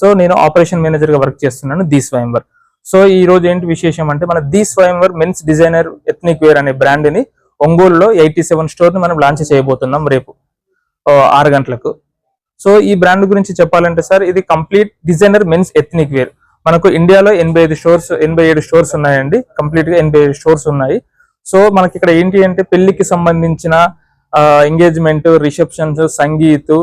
So నేను operation మేనేజర్గా work చేస్తున్నాను ది స్వయంవర్. సో ఈ రోజు ఏంటి విశేషం అంటే మన the Swayamvar men's designer ethnic wear అనే బ్రాండ్ని ఒంగోలులో ఎయిటీ సెవెన్ స్టోర్ని మనం లాంచ్ చేయబోతున్నాం రేపు ఆరు గంటలకు. సో ఈ బ్రాండ్ గురించి చెప్పాలంటే సార్ ఇది complete designer men's ethnic wear మనకు ఇండియాలో ఎనభై ఐదు స్టోర్స్ ఎనభై ఏడు స్టోర్స్ ఉన్నాయండి. కంప్లీట్గా ఎనభై ఏడు స్టోర్స్ ఉన్నాయి. సో మనకి ఇక్కడ ఏంటి అంటే పెళ్ళికి సంబంధించిన ఎంగేజ్మెంట్ రిసెప్షన్స్ సంగీత్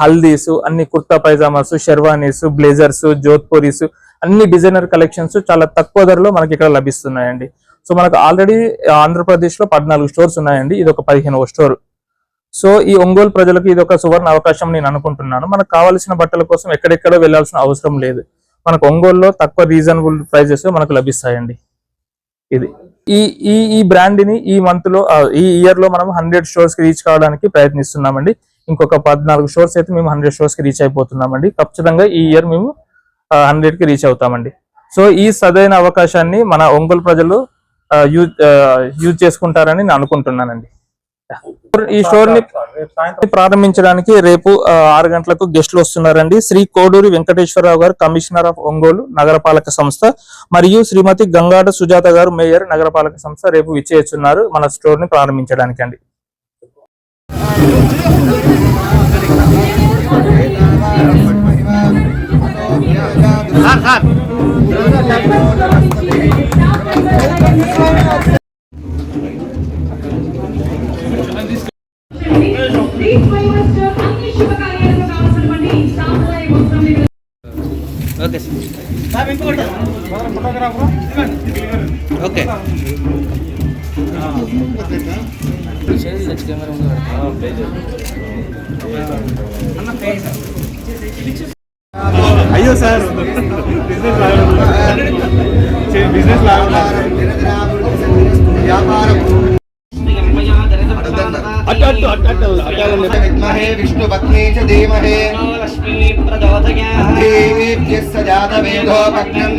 హల్దీస్ అన్ని కుర్తా పైజామాస్ షెర్వానీస్ బ్లేజర్స్ జోధ్పూరీస్ అన్ని డిజైనర్ కలెక్షన్స్ చాలా తక్కువ ధరలో మనకి ఇక్కడ లభిస్తున్నాయండి. సో మనకు ఆల్రెడీ ఆంధ్రప్రదేశ్లో పద్నాలుగు స్టోర్స్ ఉన్నాయండి. ఇది ఒక పదిహేనవ స్టోర్. సో ఈ ఒంగోలు ప్రజలకు ఇది ఒక సువర్ణ అవకాశం నేను అనుకుంటున్నాను. మనకు కావాల్సిన బట్టల కోసం ఎక్కడెక్కడో వెళ్ళాల్సిన అవసరం లేదు. మనకు ఒంగోలులో తక్కువ రీజనబుల్ ప్రైజెస్ మనకు లభిస్తాయండి. ఇది. ఈ ఈ ఈ బ్రాండ్ని ఈ మంత్లో ఈ ఇయర్లో మనం హండ్రెడ్ స్టోర్స్కి రీచ్ కావడానికి ప్రయత్నిస్తున్నామండి. ఇంకొక పద్నాలుగు షోర్స్ అయితే మేము హండ్రెడ్ స్టోర్స్కి రీచ్ అయిపోతున్నామండి. ఖచ్చితంగా ఈ ఇయర్ మేము హండ్రెడ్కి రీచ్ అవుతామండి. సో ఈ సదైన అవకాశాన్ని మన ఒంగోలు ప్రజలు యూజ్ యూజ్ చేసుకుంటారని నేను అనుకుంటున్నానండి. ఈ స్టోర్ని ప్రారంభించడానికి రేపు ఆరు గంటలకు గెస్టులు వస్తున్నారండి. శ్రీ కోడూరి వెంకటేశ్వరరావు గారు కమిషనర్ ఆఫ్ ఒంగోలు నగరపాలక సంస్థ మరియు శ్రీమతి గంగాడ సుజాత గారు మేయర్ నగరపాలక సంస్థ రేపు విచ్చేస్తున్నారు మన స్టోర్ని ప్రారంభించడానికి అండి సాంప్రదాయ వస్త్రం ఓకే సార్. ఓకే. అయ్యో बिझनेस आहे बिझनेस लागला बिझनेस लागला अट्टु विद्महे विष्णुपत्नी च धीमहे। देवेभ्यः स जातवेदो भग्नम्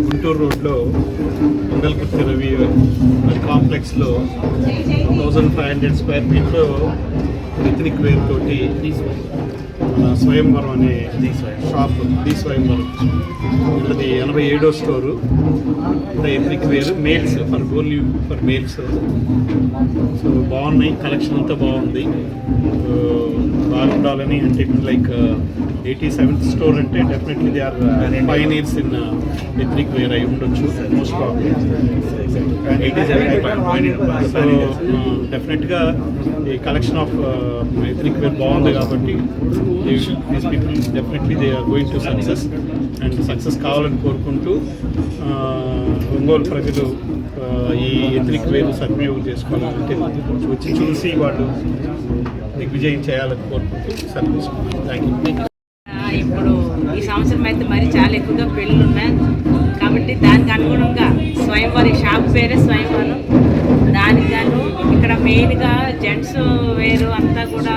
గుంటూరు రోడ్లో మంగళకుర్తి రవి కాంప్లెక్స్లో థౌజండ్ ఫైవ్ హండ్రెడ్ స్క్వేర్ ఫీట్లో ఎథనిక్ వేర్ తోటి మన స్వయంవరం అనే షాప్ ది స్వయంవరం. అది ఎనభై ఏడో store. Ethnic wear males for only for males so బాగున్నాయి. కలెక్షన్ అంతా బాగుంది. బాగుండాలని అంటే లైక్ ఎయిటీ సెవెంత్ స్టోర్ అంటే definitely they are pioneers in ethnic wear అయి ఉండొచ్చు మోస్ట్ ప్రాబ్లీ సో డెఫినెట్గా ఈ కలెక్షన్ ఆఫ్ ఎథనిక్ వేర్ బాగుంది కాబట్టి these people definitely they are going to success and success కావాలని కోరుకుంటూ ఆ, ఒంగోలు ప్రజలు ఆ, ఈ ఎథనిక్ వేరు సద్వినియోగం చేసుకోవాలంటే వచ్చి చూసి వాళ్ళు దిగ్విజయం చేయాలని కోరుకుంటూ థ్యాంక్ యూ ఇప్పుడు ఈ సంవత్సరం అయితే మరి చాలా ఎక్కువగా పెళ్ళిళ్ళు ఉన్నాయి. కాబట్టి దానికి అనుగుణంగా స్వయంవరి షాప్ పేరే స్వయంవరం. దానికి గాను ఇక్కడ మెయిన్గా జెంట్స్ వేరు అంతా కూడా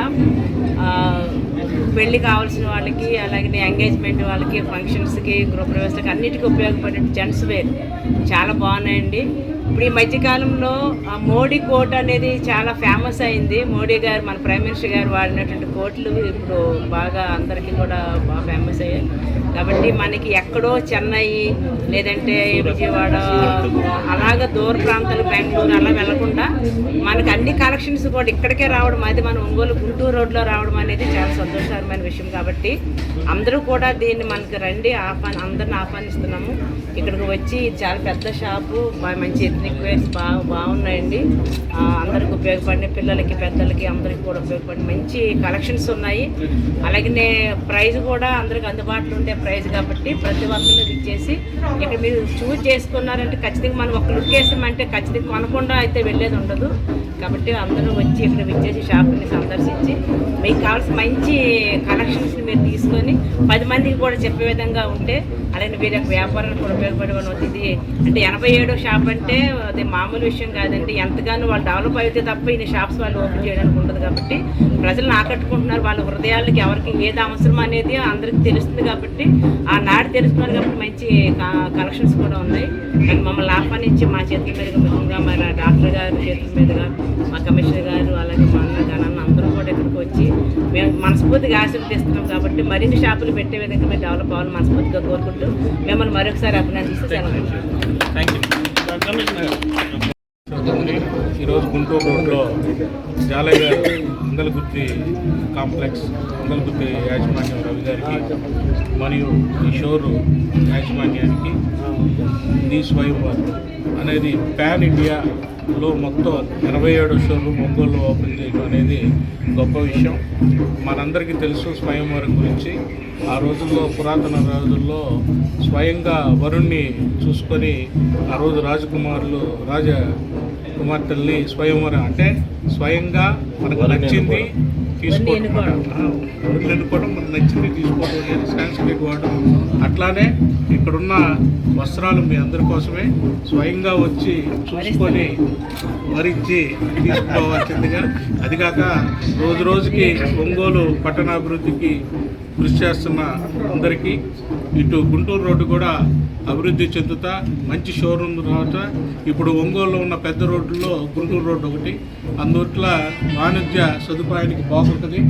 పెళ్ళి పెళ్ళి కావాల్సిన వాళ్ళకి అలాగే ఎంగేజ్మెంట్ వాళ్ళకి ఫంక్షన్స్కి గృహప్రవేశాలకి అన్నిటికీ ఉపయోగపడే జెంట్స్ వేర్. చాలా బాగున్నాయండి. ఇప్పుడు ఈ మధ్యకాలంలో మోడీ కోట్ అనేది చాలా ఫేమస్ అయింది. మోడీ గారు మన ప్రైమ్ మినిస్టర్ గారు వాడినటువంటి కోట్లు ఇప్పుడు బాగా అందరికీ కూడా బాగా ఫేమస్ అయ్యాయి. కాబట్టి మనకి ఎక్కడో చెన్నై లేదంటే విజయవాడ అలాగ దూర ప్రాంతాలు బెంగళూరు అలా వెళ్ళకుండా మనకు అన్ని కలెక్షన్స్ కూడా ఇక్కడికే రావడం అది మన ఒంగోలు గుంటూరు రోడ్లో రావడం అనేది చాలా సంతోషకరమైన విషయం. కాబట్టి అందరూ కూడా దీన్ని మనకి రండి ఆహ్వాన్ అందరిని ఆహ్వానిస్తున్నాము. ఇక్కడికి వచ్చి చాలా పెద్ద షాపు మంచి ఎథనిక్ వేర్స్ బాగా బాగున్నాయండి అందరికి ఉపయోగపడి పిల్లలకి పెద్దలకి అందరికి కూడా ఉపయోగపడిన మంచి కలెక్షన్స్ ఉన్నాయి. అలాగే ప్రైజ్ కూడా అందరికి అందుబాటులో ఉండే ప్రైజ్ కాబట్టి ప్రతి ఒక్కరు ఇచ్చేసి ఇక్కడ మీరు చూజ్ చేసుకున్నారంటే ఖచ్చితంగా మనం ఒక లుక్ వేసామంటే ఖచ్చితంగా కొనకుండా అయితే వెళ్ళేది ఉండదు. కాబట్టి అందరూ వచ్చి ఇక్కడ విచ్చేసి షాపుని సందర్శించి మీకు కావాల్సిన మంచి కలెక్షన్స్ని మీరు తీసుకొని పది మందికి కూడా చెప్పే విధంగా ఉంటే అలాగే మీరు యొక్క వ్యాపారానికి కూడా ఉపయోగపడమని ఇది అంటే ఎనభై ఏడో షాప్ అంటే అది మామూలు విషయం కాదండి. ఎంతగానో వాళ్ళు డెవలప్ అయితే తప్ప ఇన్ని షాప్స్ వాళ్ళు ఓపెన్ చేయడానికి ఉండదు కాబట్టి ప్రజలను ఆకట్టుకుంటున్నారు. వాళ్ళ హృదయాలకి ఎవరికి ఏది అవసరం అనేది అందరికీ తెలుస్తుంది కాబట్టి ఆ నాడు తెలుస్తున్నారు కాబట్టి మంచి కలెక్షన్స్ కూడా ఉన్నాయి. మమ్మల్ని ఆహ్వానించి మా చేతుల మీదుగా ముఖ్యంగా మన డాక్టర్ గారు చేతుల మీదుగా మా కమిషనర్ గారు అలాగే మా అన్న గణన్న అందరూ కూడా ఇక్కడికి వచ్చి మేము మనస్ఫూర్తిగా ఆశీర్వదిస్తున్నాం కాబట్టి మరిన్ని షాపులు పెట్టే విధంగా మీరు డెవలప్ అవ్వాలని మనస్ఫూర్తిగా కోరుకుంటూ మిమ్మల్ని మరొకసారి అభినందిస్తూ సెలవు ఈరోజు గుంటూరు రోడ్లో జాలయ్య గారు మంగళగుర్తి కాంప్లెక్స్ మంగళగుర్తి యాజమాన్యం రవి గారికి మరియు ఈ షోరు యాజమాన్యానికి నీ స్వయంవర్ అనేది పాన్ ఇండియాలో మొత్తం ఎనభై ఏడు షోర్లు ఒంగోలు ఓపెన్ చేయడం అనేది గొప్ప విషయం. మనందరికీ తెలుసు స్వయంవరం గురించి. ఆ రోజుల్లో పురాతన రోజుల్లో స్వయంగా వరుణ్ణి చూసుకొని ఆ రోజు రాజకుమారులు రాజ కుమార్తెల్ని స్వయంవరం అంటే స్వయంగా మనకు నచ్చింది తీసుకోవడం ఎన్నుకోవడం. మనకు నచ్చింది తీసుకోవడం సాంస్కృతిక వాడడం అట్లానే ఇక్కడున్న వస్త్రాలు మీ అందరి కోసమే స్వయంగా వచ్చి చూసుకొని వరించి తీసుకోవాల్సిందిగా. అది కాక రోజు రోజుకి ఒంగోలు పట్టణాభివృద్ధికి కృషి చేస్తున్న అందరికీ ఇటు గుంటూరు రోడ్డు కూడా అభివృద్ధి చెందుతా మంచి షోరూమ్ రావట. ఇప్పుడు ఒంగోలులో ఉన్న పెద్ద రోడ్డులో గుంటూరు రోడ్డు ఒకటి. అందువల్ల వాణిజ్య సదుపాయానికి ఉంటుంది.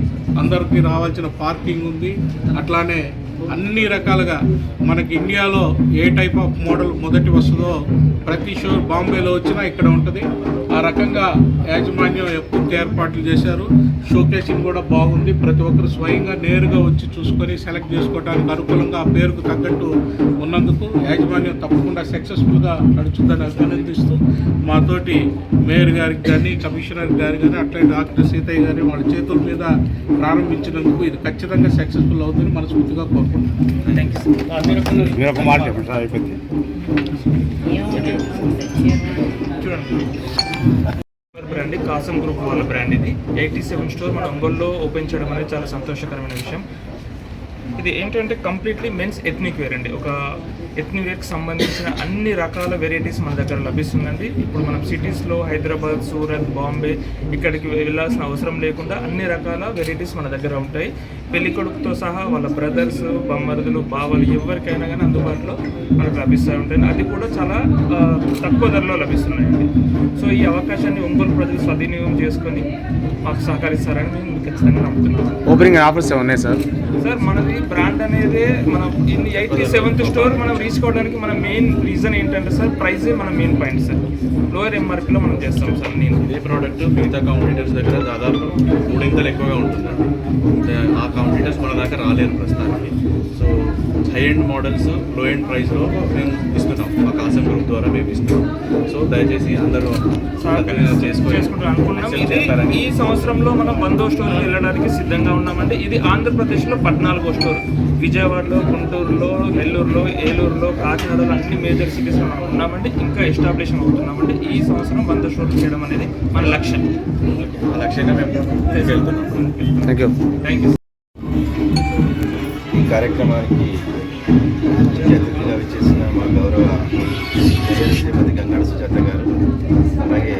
అందరికీ రావాల్సిన పార్కింగ్ ఉంది. అట్లానే అన్ని రకాలుగా మనకి ఇండియాలో ఏ టైప్ ఆఫ్ మోడల్ మొదటి వస్తుందో ప్రతి షో బాంబేలో వచ్చినా ఇక్కడ ఉంటుంది. ఆ రకంగా యాజమాన్యం పూర్తి ఏర్పాట్లు చేశారు. షోకేసింగ్ కూడా బాగుంది. ప్రతి ఒక్కరు స్వయంగా నేరుగా వచ్చి చూసుకొని సెలెక్ట్ చేసుకోవడానికి అనుకూలంగా ఆ పేరుకు తగ్గట్టు ఉన్నందుకు యాజమాన్యం తప్పకుండా సక్సెస్ఫుల్గా నడుచుందని అభినందిస్తూ మాతోటి మేయర్ గారికి కానీ కమిషనర్ గారి కానీ అట్లే డాక్టర్ సీతయ్య గారి వాళ్ళ చేతుల మీద ప్రారంభించినందుకు ఇది ఖచ్చితంగా సక్సెస్ఫుల్ అవుతుందని మనస్ఫూర్తిగా కోరుకుంటున్నాను. బ్రాండ్ కాసం గ్రూప్ వాళ్ళ బ్రాండ్ ఇది. ఎయిటీ సెవెన్ స్టోర్ మన ఒంగోలులో ఓపెన్ చేయడం అనేది చాలా సంతోషకరమైన విషయం. ఇది ఏంటంటే కంప్లీట్లీ మెన్స్ ఎథ్నిక్ వేర్ అండి. ఒక ఎథ్నిక్ వేర్కి సంబంధించిన అన్ని రకాల వెరైటీస్ మన దగ్గర లభిస్తుందండి. ఇప్పుడు మనం సిటీస్లో హైదరాబాద్ సూరత్ బాంబే ఇక్కడికి వెళ్ళాల్సిన అవసరం లేకుండా అన్ని రకాల వెరైటీస్ మన దగ్గర ఉంటాయి. పెళ్ళి కొడుకుతో సహా వాళ్ళ బ్రదర్స్ బొమ్మరుదులు బావలు ఎవరికైనా కానీ అందుబాటులో మనకు లభిస్తూ ఉంటాయి అది కూడా చాలా తక్కువ ధరలో లభిస్తున్నాయండి. సో ఈ అవకాశాన్ని ఒంగోలు ప్రజలు సద్వినియోగం చేసుకొని మాకు సహకరిస్తారని మేము ఖచ్చితంగా నమ్ముతున్నాము ఓపెనింగ్ ఆఫర్స్ ఉన్నాయి సార్? సార్ మనది బ్రాండ్ అనేది మనం ఇన్ని ఎయిటీ సెవెంత్ స్టోర్ మనం రీచ్ కావడానికి మన మెయిన్ రీజన్ ఏంటంటే సార్ ప్రైస్ మన మెయిన్ పాయింట్ సార్. లోయర్ ఎంఆర్పీలో మనం చేస్తాం సార్ నేను. ఇదే ప్రోడక్ట్ మిగతా కాంపిటీటర్స్ దగ్గర దాదాపు మూడింతలు ఎక్కువగా ఉంటుందండి అంటే ఆ కాంపిటీటర్స్ మన దాకా రాలేరు ప్రస్తుతానికి. సో హై ఎండ్ మోడల్స్లో ఎండ్ ప్రైస్లో మేము ఇస్తున్నాం. మా కాసం గ్రూప్ ద్వారా మేము ఇస్తున్నాం. సో దయచేసి అందరూ చేస్తారని. ఈ సంవత్సరంలో మనం వందో స్టోర్ వెళ్ళడానికి సిద్ధంగా ఉన్నామంటే ఇది ఆంధ్రప్రదేశ్లో పద్నాలుగో స్టోర్. విజయవాడలో గుంటూరులో నెల్లూరులో ఏలూరులో కాకినాడలో అన్ని మేజర్ సిటీస్లో మనం ఉన్నామంటే ఇంకా ఎస్టాబ్లిష్ అవుతున్నామంటే ఈ సంవత్సరం వంద స్టోర్లు చేయడం అనేది మన లక్ష్యం. ఆ లక్ష్యంగా మేము వెళ్తున్నాం. థ్యాంక్ యూ థ్యాంక్ యూ కార్యక్రమానికి ముఖ్య అతిథిగా విచ్చేసిన మా గౌరవ శ్రీమతి గంగాడ సుజాత గారు అలాగే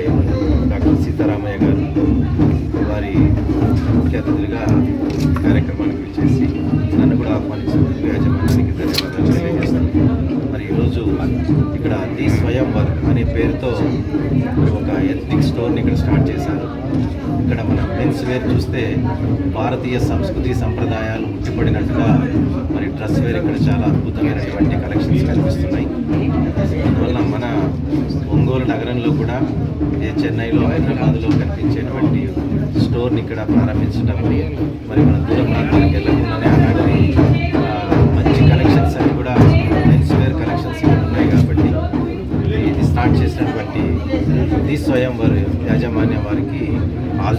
డాక్టర్ సీతారామయ్య గారు వారి ముఖ్య అతిథులుగా కార్యక్రమానికి విచ్చేసి నన్ను కూడా ఆహ్వానించినందుకు యాజమాన్యానికి ధన్యవాదాలు తెలియజేస్తాను మరి ఈరోజు ఇక్కడ ది స్వయం వర్క్ అనే పేరుతో ఒక ఎథ్నిక్ స్టోర్ని ఇక్కడ స్టార్ట్ మన వేరు చూస్తే భారతీయ సంస్కృతి సంప్రదాయాలు ఉట్టిపడినట్టుగా మరి డ్రెస్ వేర్ ఇక్కడ చాలా అద్భుతమైనటువంటి కలెక్షన్స్ కనిపిస్తున్నాయి. అందువల్ల మన ఒంగోలు నగరంలో కూడా ఏ చెన్నైలో హైదరాబాద్లో కనిపించేటువంటి స్టోర్ని ఇక్కడ ప్రారంభించడం మరి మన దూర ప్రాంతాలకు వెళ్ళకుండానే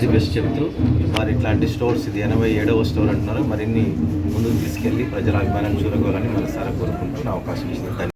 ది బెస్ట్ చెప్తూ వారు ఇట్లాంటి స్టోర్స్ ఇది ఎనభై ఏడవ స్టోర్ అంటున్నారు. మరిన్ని ముందుకు తీసుకెళ్ళి ప్రజల అభిమానం చూడగలని మనసారా కోరుకుంటున్న అవకాశం ఇస్తుంది